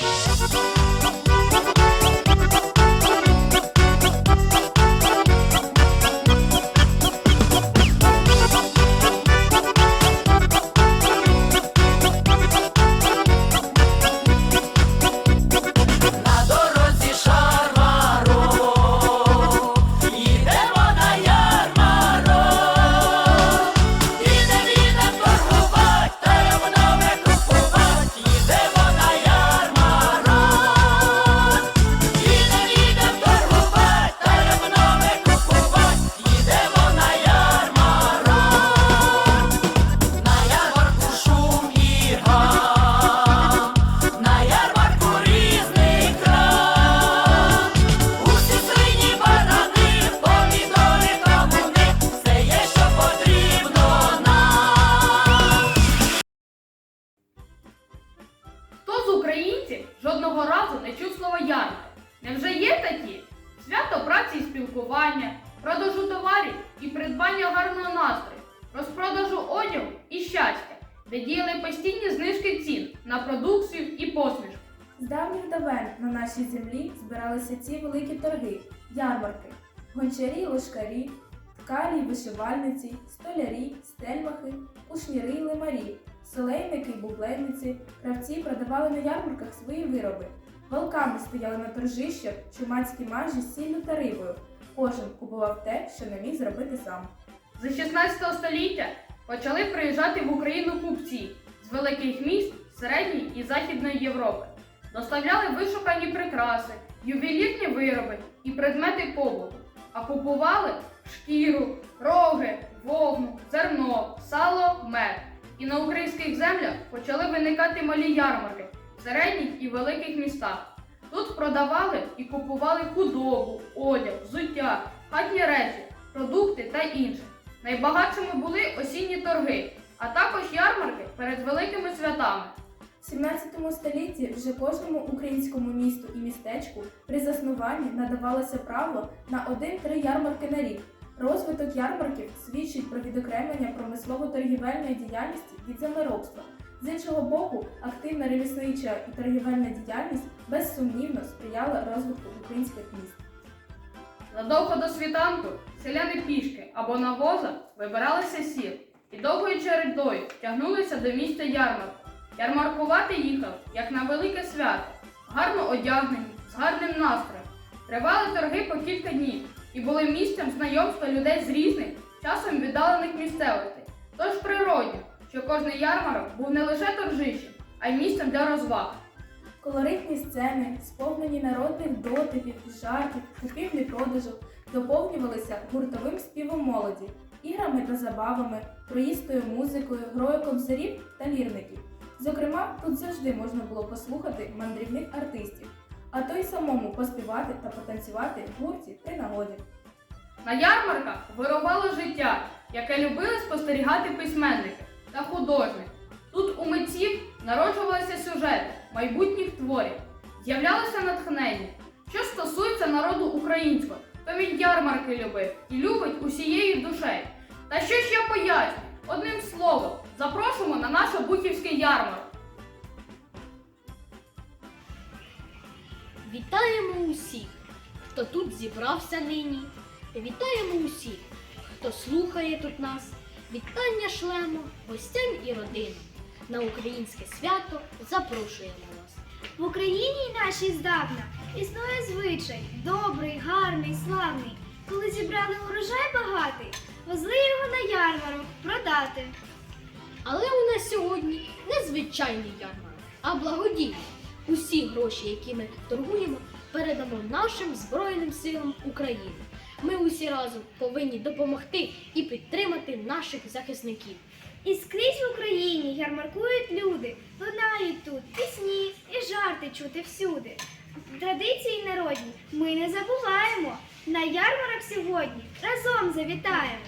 На де діяли постійні знижки цін на продукцію і посмішку. З давніх давен на нашій землі збиралися ці великі торги, ярмарки, гончарі, й ложкарі, ткарі, вишивальниці, столярі, стельмахи, кушніри, й лимарі, солейники, й буглейниці, кравці продавали на ярмарках свої вироби. Волками стояли на торжищах чумацькі з сіллю та рибою. Кожен купував те, що не міг зробити сам. З 16 століття почали приїжджати в Україну купці з великих міст Середньої і Західної Європи. Доставляли вишукані прикраси, ювелірні вироби і предмети побуту, а купували шкіру, роги, вовну, зерно, сало, мед. І на українських землях почали виникати малі ярмарки в середніх і великих містах. Тут продавали і купували худобу, одяг, взуття, хатні речі, продукти та інше. Найбагатшими були осінні торги, а також ярмарки перед великими святами. В 17 столітті вже кожному українському місту і містечку при заснуванні надавалося право на один-три ярмарки на рік. Розвиток ярмарків свідчить про відокремлення промислово-торгівельної діяльності від землеробства. З іншого боку, активна реміснича і торгівельна діяльність безсумнівно сприяла розвитку українських міст. Задовго до світанку селяни пішки або на возах вибиралися сіл і довгою чередою тягнулися до місця ярмарку. Ярмаркувати їхав, як на велике свято, гарно одягнені, з гарним настроєм. Тривали торги по кілька днів і були місцем знайомства людей з різних, часом віддалених місцевостей. Тож природньо, що кожний ярмарок був не лише торжищем, а й місцем для розваг. Колоритні сцени, сповнені народних дотипів, жартів, купівлі-продажу, доповнювалися гуртовим співом молоді, іграми та забавами, проїстою музикою, грою кобзарів та лірників. Зокрема, тут завжди можна було послухати мандрівних артистів, а то й самому поспівати та потанцювати в гурті при нагоді. На ярмарках вирувало життя, яке любили спостерігати письменники та художники. Тут у митців народжувалися сюжети майбутніх творів, з'являлося натхнення. Що стосується народу українського, то він ярмарки любив і любить усією душею. Та що ж я поясню? Одним словом, запрошуємо на наш обухівський ярмарок. Вітаємо усіх, хто тут зібрався нині. Вітаємо усіх, хто слухає тут нас. Вітання шлемо гостям і родинам. На українське свято запрошуємо вас. В Україні нашій здавна існує звичай добрий, гарний, славний. Коли зібрали урожай багатий, везли його на ярмарок продати. Але у нас сьогодні не звичайний ярмарок, а благодійний. Усі гроші, які ми торгуємо, передамо нашим Збройним силам України. Ми усі разом повинні допомогти і підтримати наших захисників. І скрізь в Україні ярмаркують люди, лунають тут пісні і жарти чути всюди. Традиції народні ми не забуваємо. На ярмарок сьогодні разом завітаємо.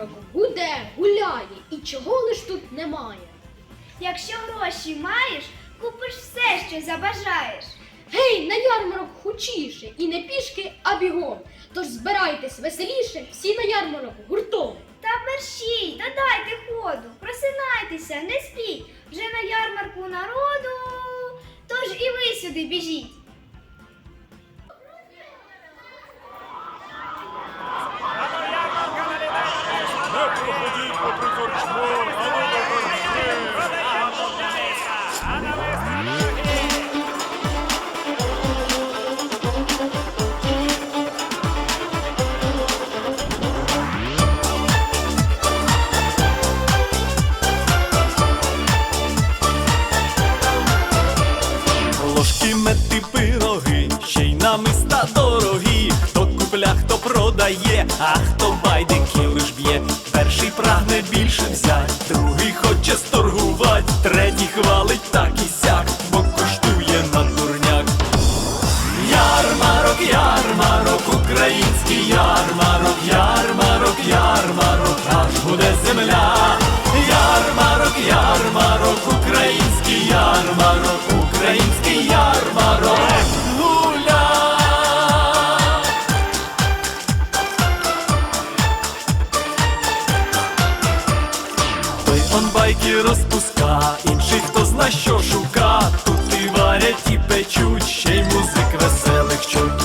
Ярмарок гуде, гуляє, і чого лиш тут немає. Якщо гроші маєш, купиш все, що забажаєш. Гей, на ярмарок хучіше, і не пішки, а бігом. Тож збирайтесь веселіше, всі на ярмарок гуртом. Та мерщій, та дайте ходу, просинайтеся, не спіть, вже на ярмарку народу, тож і ви сюди біжіть. А хто байдики лиш б'є. Перший прагне більше взять, другий хоче сторгувать, третій хвалить так і сяк, бо коштує на дурняк. Ярмарок, ярмарок, український ярмарок, ярмарок, ярмарок, аж буде земля. Ярмарок, ярмарок, український ярмарок, український ярмарок. Байки розпуска, інший хто зна що шука. Тут і варять, і печуть, ще й музик веселих чуть.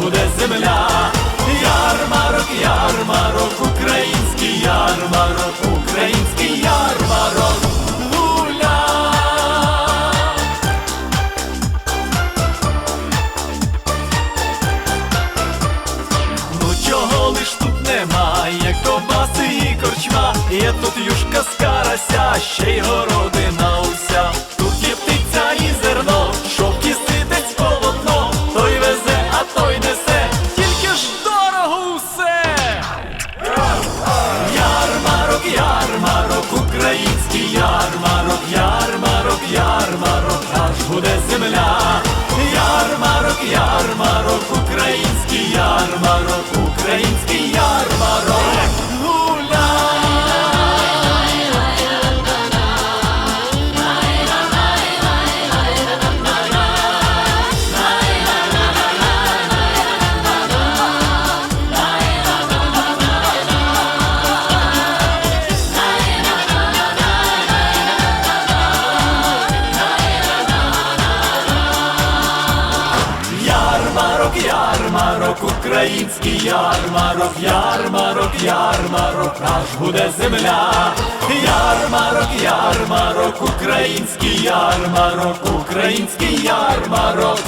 Буде земля. Ярмарок, ярмарок, український ярмарок, український ярмарок. Гуля! Ну чого лиш тут немає, ковбаси і корчма, є тут юшка з карася, ще й городина український ярмарок, ярмарок, ярмарок, аж буде земля. Ярмарок, ярмарок, український ярмарок, український ярмарок.